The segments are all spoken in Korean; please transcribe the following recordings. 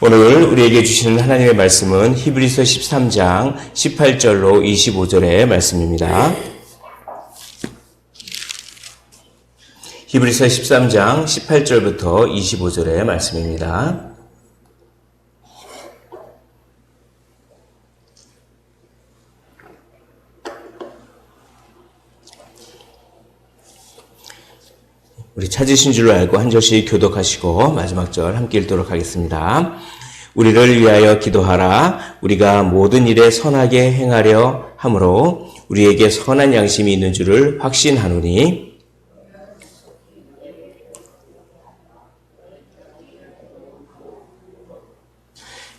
오늘 우리에게 주시는 하나님의 말씀은 히브리서 13장 18절로 25절의 말씀입니다. 히브리서 13장 18절부터 25절의 말씀입니다. 우리 찾으신 줄로 알고 한 절씩 교독하시고 마지막 절 함께 읽도록 하겠습니다. 우리를 위하여 기도하라. 우리가 모든 일에 선하게 행하려 함으로 우리에게 선한 양심이 있는 줄을 확신하노니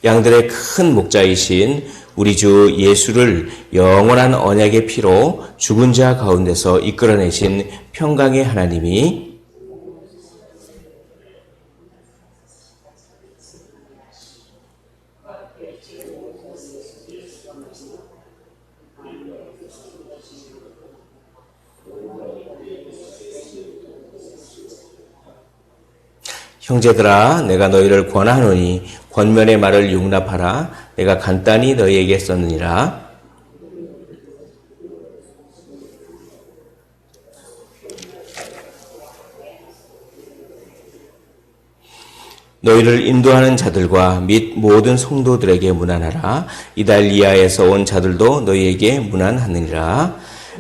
양들의 큰 목자이신 우리 주 예수를 영원한 언약의 피로 죽은 자 가운데서 이끌어내신 평강의 하나님이 형제들아 내가 너희를 권하노니 권면의 말을 용납하라 내가 간단히 너희에게 썼느니라 너희를 인도하는 자들과 및 모든 성도들에게 문안하라. 이달리아에서 온 자들도 너희에게 문안하느니라.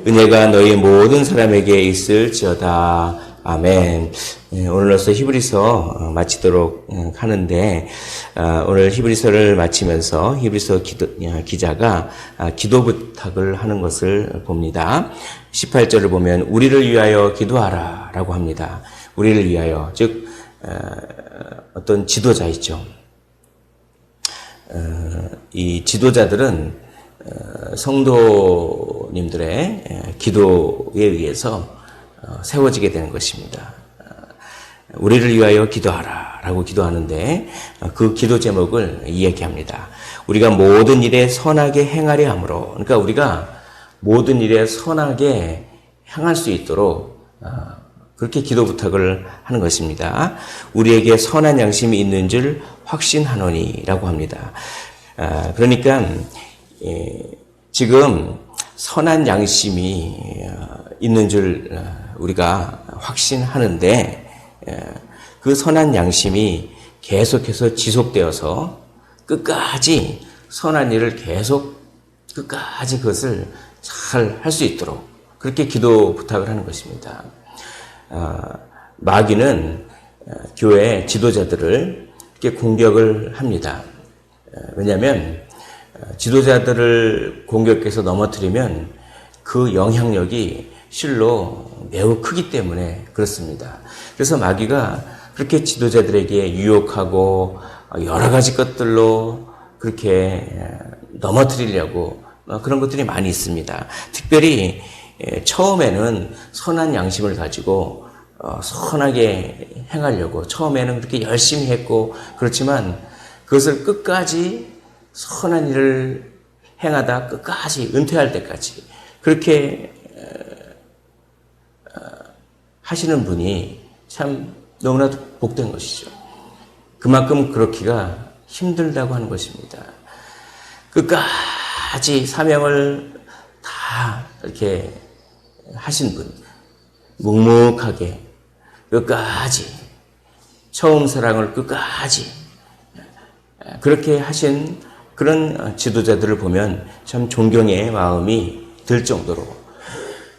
은혜가 너희 모든 사람에게 있을지어다. 아멘. 예, 오늘로서 히브리서 어, 마치도록 음, 하는데 어, 오늘 히브리서를 마치면서 히브리서 기도, 어, 기자가 아, 기도 부탁을 하는 것을 봅니다. 18절을 보면 우리를 위하여 기도하라라고 합니다. 우리를 위하여 즉 어떤 지도자 있죠. 이 지도자들은 성도님들의 기도에 의해서 세워지게 되는 것입니다. 우리를 위하여 기도하라 라고 기도하는데 그 기도 제목을 이야기합니다. 우리가 모든 일에 선하게 행하려 함으로 그러니까 우리가 모든 일에 선하게 행할 수 있도록 그렇게 기도 부탁을 하는 것입니다. 우리에게 선한 양심이 있는 줄 확신하노니라고 합니다. 그러니까 예, 지금 선한 양심이 있는 줄 우리가 확신하는데 예, 그 선한 양심이 계속해서 지속되어서 끝까지 선한 일을 계속 끝까지 그것을 잘 할 수 있도록 그렇게 기도 부탁을 하는 것입니다. 어, 마귀는 어, 교회 지도자들을 이렇게 공격을 합니다. 어, 왜냐하면 지도자들을 공격해서 넘어뜨리면 그 영향력이 실로 매우 크기 때문에 그렇습니다. 그래서 마귀가 그렇게 지도자들에게 유혹하고 여러 가지 것들로 그렇게 넘어뜨리려고 그런 것들이 많이 있습니다. 특별히 처음에는 선한 양심을 가지고 어, 선하게 행하려고 처음에는 그렇게 열심히 했고 그렇지만 그것을 끝까지 선한 일을 행하다 끝까지 은퇴할 때까지 그렇게 어, 하시는 분이 참 너무나도 복된 것이죠. 그만큼 그렇기가 힘들다고 하는 것입니다. 끝까지 사명을 다 이렇게 하신 분, 묵묵하게 끝까지 처음 사랑을 끝까지 그렇게 하신 그런 지도자들을 보면 참 존경의 마음이 들 정도로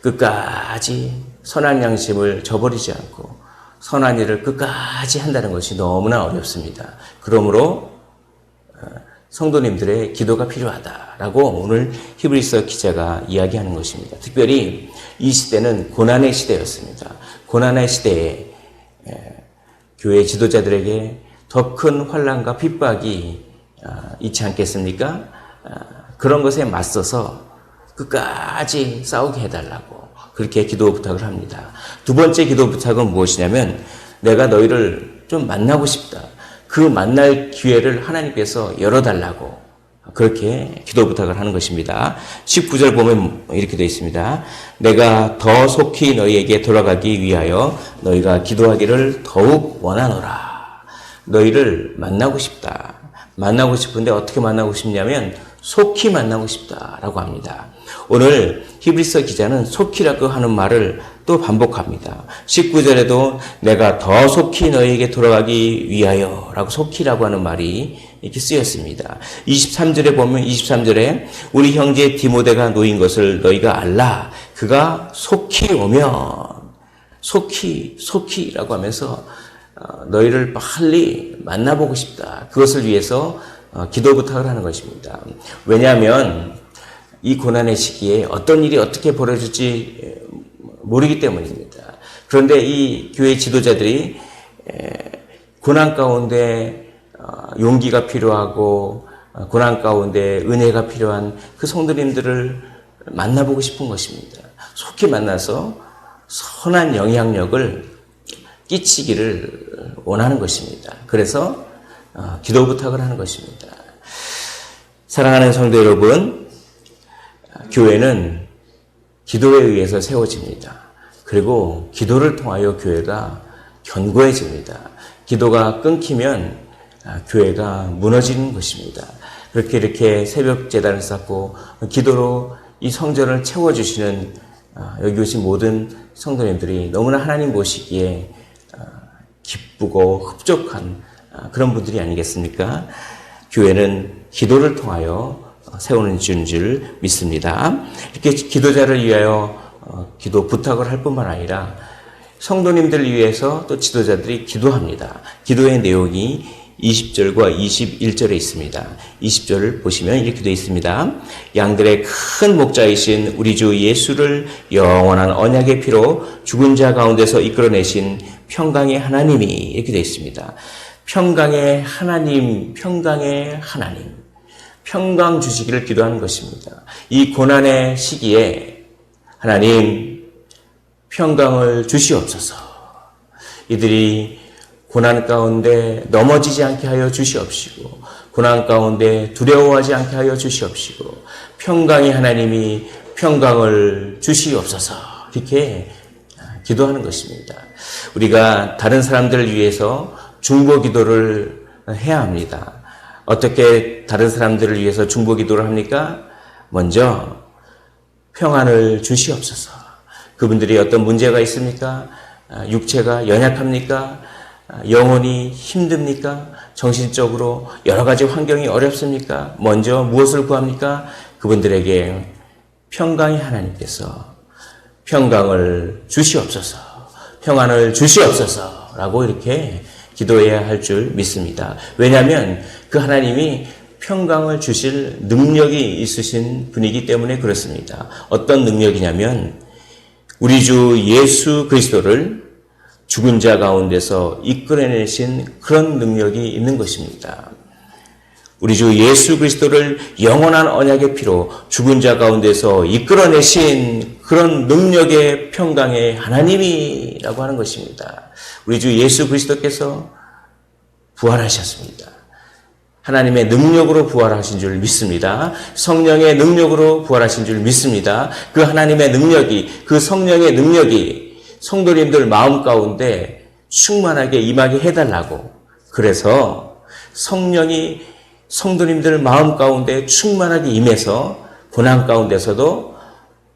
끝까지 선한 양심을 저버리지 않고 선한 일을 끝까지 한다는 것이 너무나 어렵습니다. 그러므로 성도님들의 기도가 필요하다라고 오늘 히브리서 기자가 이야기하는 것입니다. 특별히 이 시대는 고난의 시대였습니다. 고난의 시대에 교회 지도자들에게 더 큰 환란과 핍박이 아, 있지 않겠습니까? 아, 그런 것에 맞서서 끝까지 싸우게 해달라고 그렇게 기도 부탁을 합니다. 두 번째 기도 부탁은 무엇이냐면 내가 너희를 좀 만나고 싶다. 그 만날 기회를 하나님께서 열어달라고 그렇게 기도 부탁을 하는 것입니다. 19절 보면 이렇게 되어 있습니다. 내가 더 속히 너희에게 돌아가기 위하여 너희가 기도하기를 더욱 원하노라. 너희를 만나고 싶다. 만나고 싶은데 어떻게 만나고 싶냐면 속히 만나고 싶다라고 합니다. 오늘 히브리서 기자는 속히라고 하는 말을 또 반복합니다. 19절에도 내가 더 속히 너희에게 돌아가기 위하여 라고 속히라고 하는 말이 이렇게 쓰였습니다. 23절에 보면 23절에 우리 형제 디모데가 놓인 것을 너희가 알라. 그가 속히 오면 속히 속히라고 하면서 어, 너희를 빨리 만나보고 싶다. 그것을 위해서 어, 기도 부탁을 하는 것입니다. 왜냐하면 이 고난의 시기에 어떤 일이 어떻게 벌어질지 모르기 때문입니다. 그런데 이 교회 지도자들이 고난 가운데 어, 용기가 필요하고 고난 가운데 은혜가 필요한 그 성도님들을 만나보고 싶은 것입니다. 속히 만나서 선한 영향력을 끼치기를 원하는 것입니다. 그래서 어, 기도 부탁을 하는 것입니다. 사랑하는 성도 여러분, 교회는 기도에 의해서 세워집니다. 그리고 기도를 통하여 교회가 견고해집니다. 기도가 끊기면 아, 교회가 무너지는 것입니다. 그렇게 이렇게 새벽 재단을 쌓고 기도로 이 성전을 채워주시는 아, 여기 오신 모든 성도님들이 너무나 하나님 보시기에 아, 기쁘고 흡족한 그런 분들이 아니겠습니까? 교회는 기도를 통하여 세우는 줄 믿습니다. 이렇게 기도자를 위하여 어, 기도 부탁을 할 뿐만 아니라 성도님들을 위해서 또 지도자들이 기도합니다. 기도의 내용이 20절과 21절에 있습니다. 20절을 보시면 이렇게 되어 있습니다. 양들의 큰 목자이신 우리 주 예수를 영원한 언약의 피로 죽은 자 가운데서 이끌어내신 평강의 하나님이 이렇게 되어 있습니다. 평강의 하나님, 평강의 하나님. 평강 주시기를 기도하는 것입니다. 이 고난의 시기에 하나님 평강을 주시옵소서. 이들이 고난 가운데 넘어지지 않게 하여 주시옵시고 고난 가운데 두려워하지 않게 하여 주시옵시고 평강의 하나님이 평강을 주시옵소서. 이렇게 기도하는 것입니다. 우리가 다른 사람들을 위해서 중보 기도를 해야 합니다. 어떻게 다른 사람들을 위해서 중보 기도를 합니까? 먼저 평안을 주시옵소서. 그분들이 어떤 문제가 있습니까? 아, 육체가 연약합니까? 아, 영혼이 힘듭니까? 정신적으로 여러 가지 환경이 어렵습니까? 먼저 무엇을 구합니까? 그분들에게 평강의 하나님께서 평강을 주시옵소서. 평안을 주시옵소서. 라고 이렇게 기도해야 할 줄 믿습니다. 왜냐하면 그 하나님이 평강을 주실 능력이 있으신 분이기 때문에 그렇습니다. 어떤 능력이냐면 우리 주 예수 그리스도를 죽은 자 가운데서 이끌어내신 그런 능력이 있는 것입니다. 우리 주 예수 그리스도를 영원한 언약의 피로 죽은 자 가운데서 이끌어내신 그런 능력의 평강의 하나님이라고 하는 것입니다. 우리 주 예수 그리스도께서 부활하셨습니다. 하나님의 능력으로 부활하신 줄 믿습니다. 성령의 능력으로 부활하신 줄 믿습니다. 그 하나님의 능력이, 그 성령의 능력이 성도님들 마음 가운데 충만하게 임하게 해달라고. 그래서 성령이 성도님들 마음 가운데 충만하게 임해서 고난 가운데서도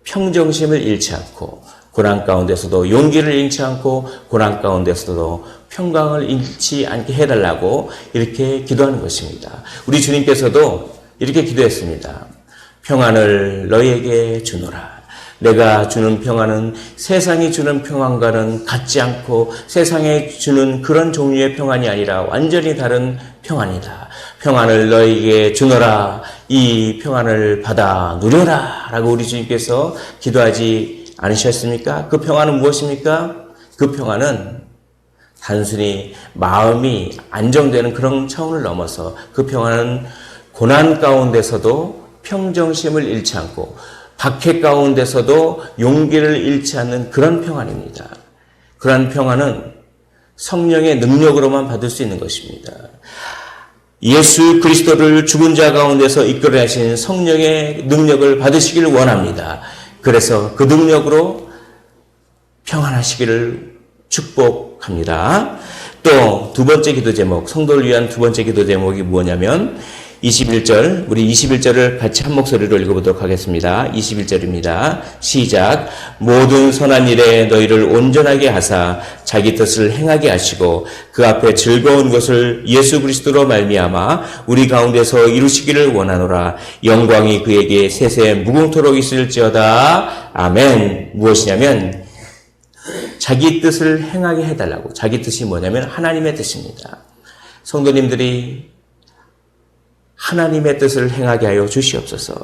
평정심을 잃지 않고 고난 가운데서도 용기를 잃지 않고 고난 가운데서도 평강을 잃지 않게 해달라고 이렇게 기도하는 것입니다. 우리 주님께서도 이렇게 기도했습니다. 평안을 너희에게 주노라. 내가 주는 평안은 세상이 주는 평안과는 같지 않고 세상에 주는 그런 종류의 평안이 아니라 완전히 다른 평안이다. 평안을 너희에게 주노라. 이 평안을 받아 누려라. 라고 우리 주님께서 기도하지 않으셨습니까? 그 평화는 무엇입니까? 그 평화는 단순히 마음이 안정되는 그런 차원을 넘어서 그 평화는 고난 가운데서도 평정심을 잃지 않고 박해 가운데서도 용기를 잃지 않는 그런 평안입니다. 그러한 평안은 성령의 능력으로만 받을 수 있는 것입니다. 예수 그리스도를 죽은 자 가운데서 이끌어내신 성령의 능력을 받으시길 원합니다. 그래서 그 능력으로 평안하시기를 축복합니다. 또 두 번째 기도 제목, 성도를 위한 두 번째 기도 제목이 뭐냐면 21절, 우리 21절을 같이 한 목소리로 읽어보도록 하겠습니다. 21절입니다. 시작. 모든 선한 일에 너희를 온전하게 하사 자기 뜻을 행하게 하시고 그 앞에 즐거운 것을 예수 그리스도로 말미암아 우리 가운데서 이루시기를 원하노라. 영광이 그에게 세세 무궁토록 있을지어다. 아멘. 무엇이냐면 자기 뜻을 행하게 해달라고. 자기 뜻이 뭐냐면 하나님의 뜻입니다. 성도님들이 하나님의 뜻을 행하게 하여 주시옵소서.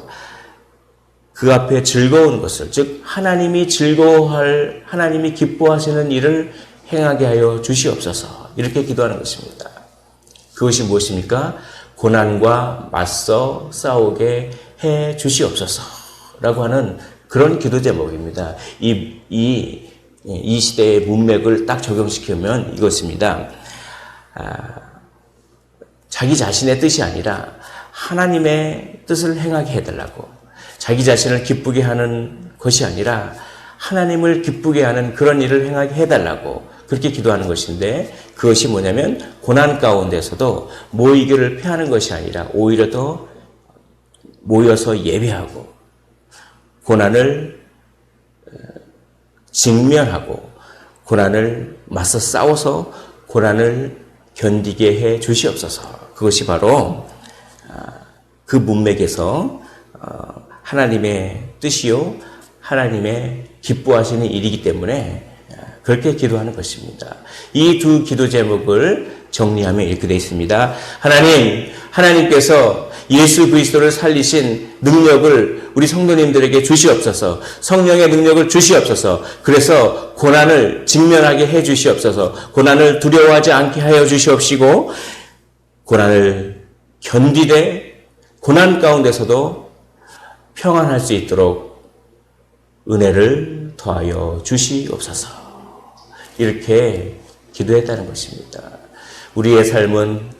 그 앞에 즐거운 것을, 즉, 하나님이 즐거워할, 하나님이 기뻐하시는 일을 행하게 하여 주시옵소서. 이렇게 기도하는 것입니다. 그것이 무엇입니까? 고난과 맞서 싸우게 해 주시옵소서. 라고 하는 그런 기도 제목입니다. 이, 이, 이 시대의 문맥을 딱 적용시키면 이것입니다. 아, 자기 자신의 뜻이 아니라 하나님의 뜻을 행하게 해달라고. 자기 자신을 기쁘게 하는 것이 아니라 하나님을 기쁘게 하는 그런 일을 행하게 해달라고. 그렇게 기도하는 것인데 그것이 뭐냐면 고난 가운데서도 모이기를 피하는 것이 아니라 오히려 더 모여서 예배하고 고난을 직면하고 고난을 맞서 싸워서 고난을 견디게 해 주시옵소서. 그것이 바로 그 문맥에서 어, 하나님의 뜻이요 하나님의 기뻐하시는 일이기 때문에 어, 그렇게 기도하는 것입니다. 이 두 기도 제목을 정리하면 이렇게 되어 있습니다. 하나님, 하나님께서 예수 그리스도를 살리신 능력을 우리 성도님들에게 주시옵소서. 성령의 능력을 주시옵소서. 그래서 고난을 직면하게 해 주시옵소서. 고난을 두려워하지 않게 하여 주시옵시고 고난을 견디되 고난 가운데서도 평안할 수 있도록 은혜를 더하여 주시옵소서. 이렇게 기도했다는 것입니다. 우리의 삶은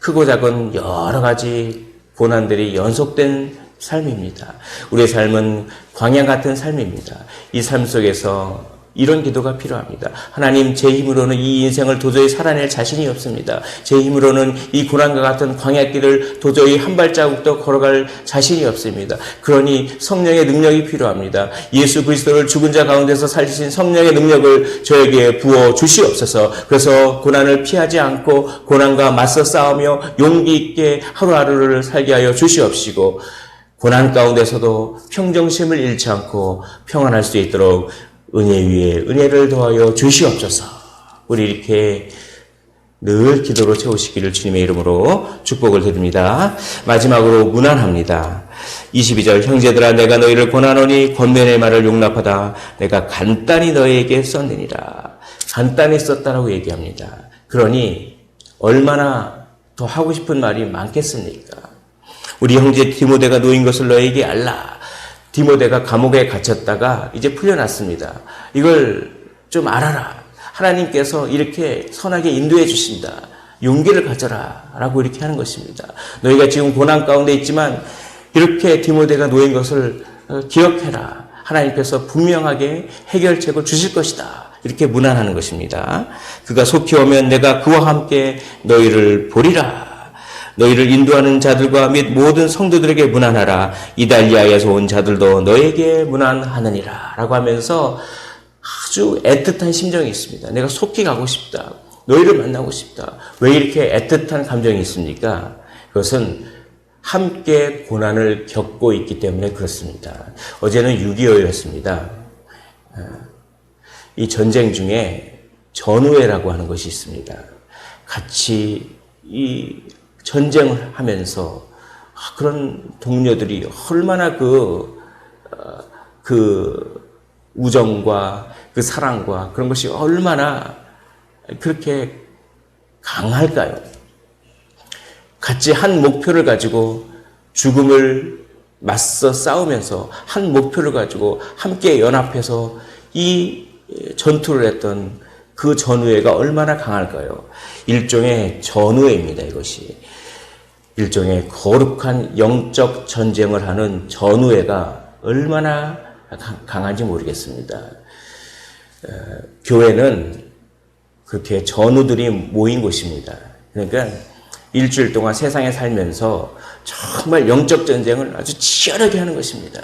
크고 작은 여러 가지 고난들이 연속된 삶입니다. 우리의 삶은 광야 같은 삶입니다. 이 삶 속에서 이런 기도가 필요합니다. 하나님, 제 힘으로는 이 인생을 도저히 살아낼 자신이 없습니다. 제 힘으로는 이 고난과 같은 광야길을 도저히 한 발자국도 걸어갈 자신이 없습니다. 그러니 성령의 능력이 필요합니다. 예수 그리스도를 죽은 자 가운데서 살리신 성령의 능력을 저에게 부어 주시옵소서. 그래서 고난을 피하지 않고 고난과 맞서 싸우며 용기 있게 하루하루를 살게 하여 주시옵시고 고난 가운데서도 평정심을 잃지 않고 평안할 수 있도록 은혜 위에 은혜를 더하여 주시옵소서. 우리 이렇게 늘 기도로 채우시기를 주님의 이름으로 축복을 드립니다. 마지막으로 문안합니다. 22절 형제들아 내가 너희를 권하노니 권면의 말을 용납하다 내가 간단히 너희에게 썼느니라. 간단히 썼다라고 얘기합니다. 그러니 얼마나 더 하고 싶은 말이 많겠습니까? 우리 형제 디모데가 놓인 것을 너에게 알라. 디모데가 감옥에 갇혔다가 이제 풀려났습니다. 이걸 좀 알아라. 하나님께서 이렇게 선하게 인도해 주신다. 용기를 가져라. 라고 이렇게 하는 것입니다. 너희가 지금 고난 가운데 있지만 이렇게 디모데가 놓인 것을 어, 기억해라. 하나님께서 분명하게 해결책을 주실 것이다. 이렇게 문안하는 것입니다. 그가 속히 오면 내가 그와 함께 너희를 보리라. 너희를 인도하는 자들과 및 모든 성도들에게 문안하라. 이달리아에서 온 자들도 너에게 문안하느니라. 라고 하면서 아주 애틋한 심정이 있습니다. 내가 속히 가고 싶다. 너희를 만나고 싶다. 왜 이렇게 애틋한 감정이 있습니까? 그것은 함께 고난을 겪고 있기 때문에 그렇습니다. 어제는 6.25였습니다. 이 전쟁 중에 전우회라고 하는 것이 있습니다. 같이 이 전쟁을 하면서 아, 그런 동료들이 얼마나 그, 어, 그 우정과 그 사랑과 그런 것이 얼마나 그렇게 강할까요? 같이 한 목표를 가지고 죽음을 맞서 싸우면서 한 목표를 가지고 함께 연합해서 이 전투를 했던 그 전우회가 얼마나 강할까요? 일종의 전우회입니다, 이것이. 일종의 거룩한 영적 전쟁을 하는 전우회가 얼마나 강한지 모르겠습니다. 어, 교회는 그렇게 전우들이 모인 곳입니다. 그러니까 일주일 동안 세상에 살면서 정말 영적 전쟁을 아주 치열하게 하는 것입니다.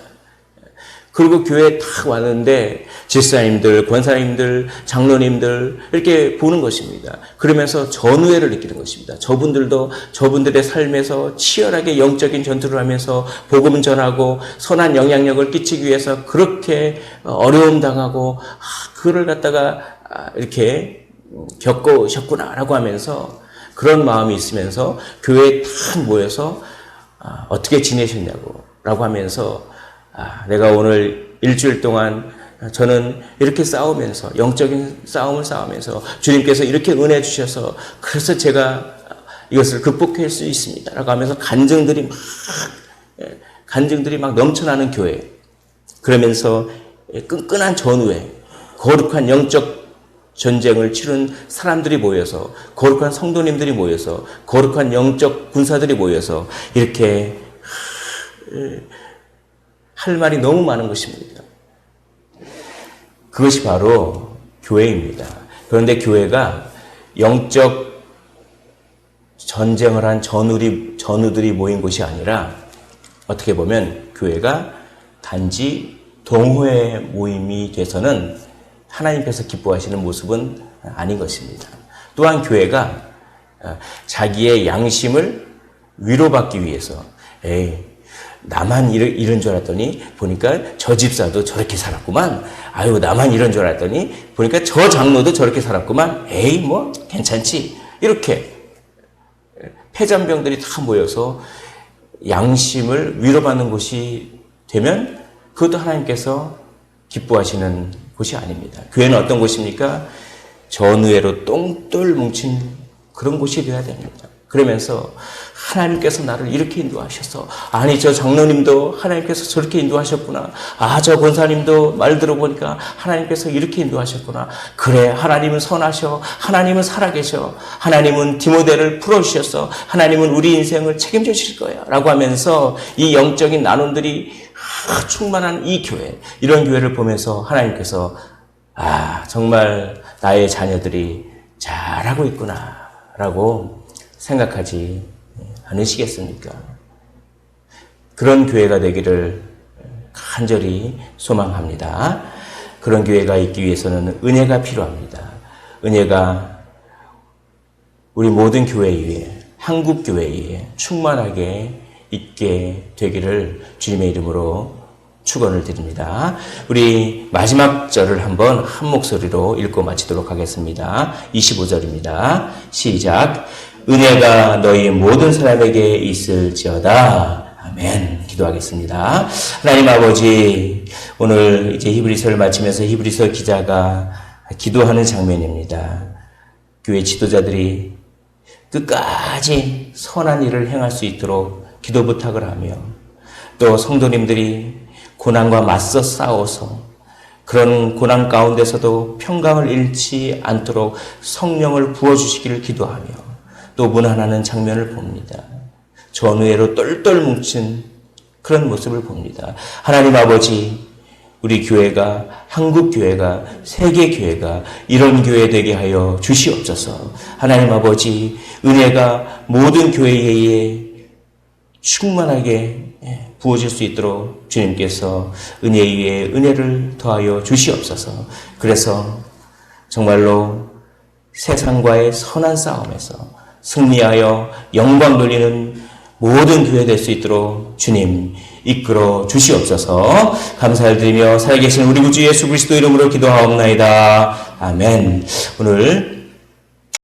그리고 교회에 탁 왔는데 집사님들, 권사님들, 장로님들 이렇게 보는 것입니다. 그러면서 전우회를 느끼는 것입니다. 저분들도 저분들의 삶에서 치열하게 영적인 전투를 하면서 복음 전하고 선한 영향력을 끼치기 위해서 그렇게 어려움 당하고 아, 그를 갖다가 아, 이렇게 겪으셨구나라고 하면서 그런 마음이 있으면서 교회에 탁 모여서 아, 어떻게 지내셨냐고 라고 하면서 아, 내가 오늘 일주일 동안 저는 이렇게 싸우면서 영적인 싸움을 싸우면서 주님께서 이렇게 은혜 주셔서 그래서 제가 이것을 극복할 수 있습니다라고 하면서 간증들이 막 예, 간증들이 막 넘쳐나는 교회. 그러면서 끈끈한 전후에 거룩한 영적 전쟁을 치른 사람들이 모여서 거룩한 성도님들이 모여서 거룩한 영적 군사들이 모여서 이렇게 할 말이 너무 많은 것입니다. 그것이 바로 교회입니다. 그런데 교회가 영적 전쟁을 한 전우리, 전우들이 모인 곳이 아니라 어떻게 보면 교회가 단지 동호회 모임이 돼서는 하나님께서 기뻐하시는 모습은 아닌 것입니다. 또한 교회가 자기의 양심을 위로받기 위해서 에이 나만 이런, 이런 줄 알았더니 보니까 저 집사도 저렇게 살았구만. 아유, 나만 이런 줄 알았더니 보니까 저 장로도 저렇게 살았구만. 에이, 뭐, 괜찮지. 이렇게 폐잔병들이 다 모여서 양심을 위로받는 곳이 되면 그것도 하나님께서 기뻐하시는 곳이 아닙니다. 교회는 어떤 곳입니까? 전우회로 똥돌 뭉친 그런 곳이 되어야 됩니다. 그러면서 하나님께서 나를 이렇게 인도하셔서 아니 저 장로님도 하나님께서 저렇게 인도하셨구나. 아 저 권사님도 말 들어보니까 하나님께서 이렇게 인도하셨구나. 그래 하나님은 선하셔. 하나님은 살아계셔. 하나님은 디모데를 풀어주셔서 하나님은 우리 인생을 책임져 주실 거야. 라고 하면서 이 영적인 나눔들이 충만한 이 교회 이런 교회를 보면서 하나님께서 아 정말 나의 자녀들이 잘하고 있구나. 라고 생각하지 않으시겠습니까? 그런 교회가 되기를 간절히 소망합니다. 그런 교회가 있기 위해서는 은혜가 필요합니다. 은혜가 우리 모든 교회 위에, 한국 교회 위에 충만하게 있게 되기를 주님의 이름으로 축원을 드립니다. 우리 마지막 절을 한번 한 목소리로 읽고 마치도록 하겠습니다. 25절입니다. 시작. 은혜가 너희 모든 사람에게 있을지어다. 아멘. 기도하겠습니다. 하나님 아버지, 오늘 이제 히브리서를 마치면서 히브리서 기자가 기도하는 장면입니다. 교회 지도자들이 끝까지 선한 일을 행할 수 있도록 기도 부탁을 하며 또 성도님들이 고난과 맞서 싸워서 그런 고난 가운데서도 평강을 잃지 않도록 성령을 부어주시기를 기도하며 또 문안하는 장면을 봅니다. 전우회로 똘똘 뭉친 그런 모습을 봅니다. 하나님 아버지, 우리 교회가, 한국 교회가, 세계 교회가 이런 교회 되게 하여 주시옵소서. 하나님 아버지, 은혜가 모든 교회에 충만하게 부어질 수 있도록 주님께서 은혜 위에 은혜를 더하여 주시옵소서. 그래서 정말로 세상과의 선한 싸움에서 승리하여 영광 돌리는 모든 교회 될 수 있도록 주님 이끌어 주시옵소서 감사를 드리며 살아계신 우리 구주 예수 그리스도 이름으로 기도하옵나이다. 아멘. 오늘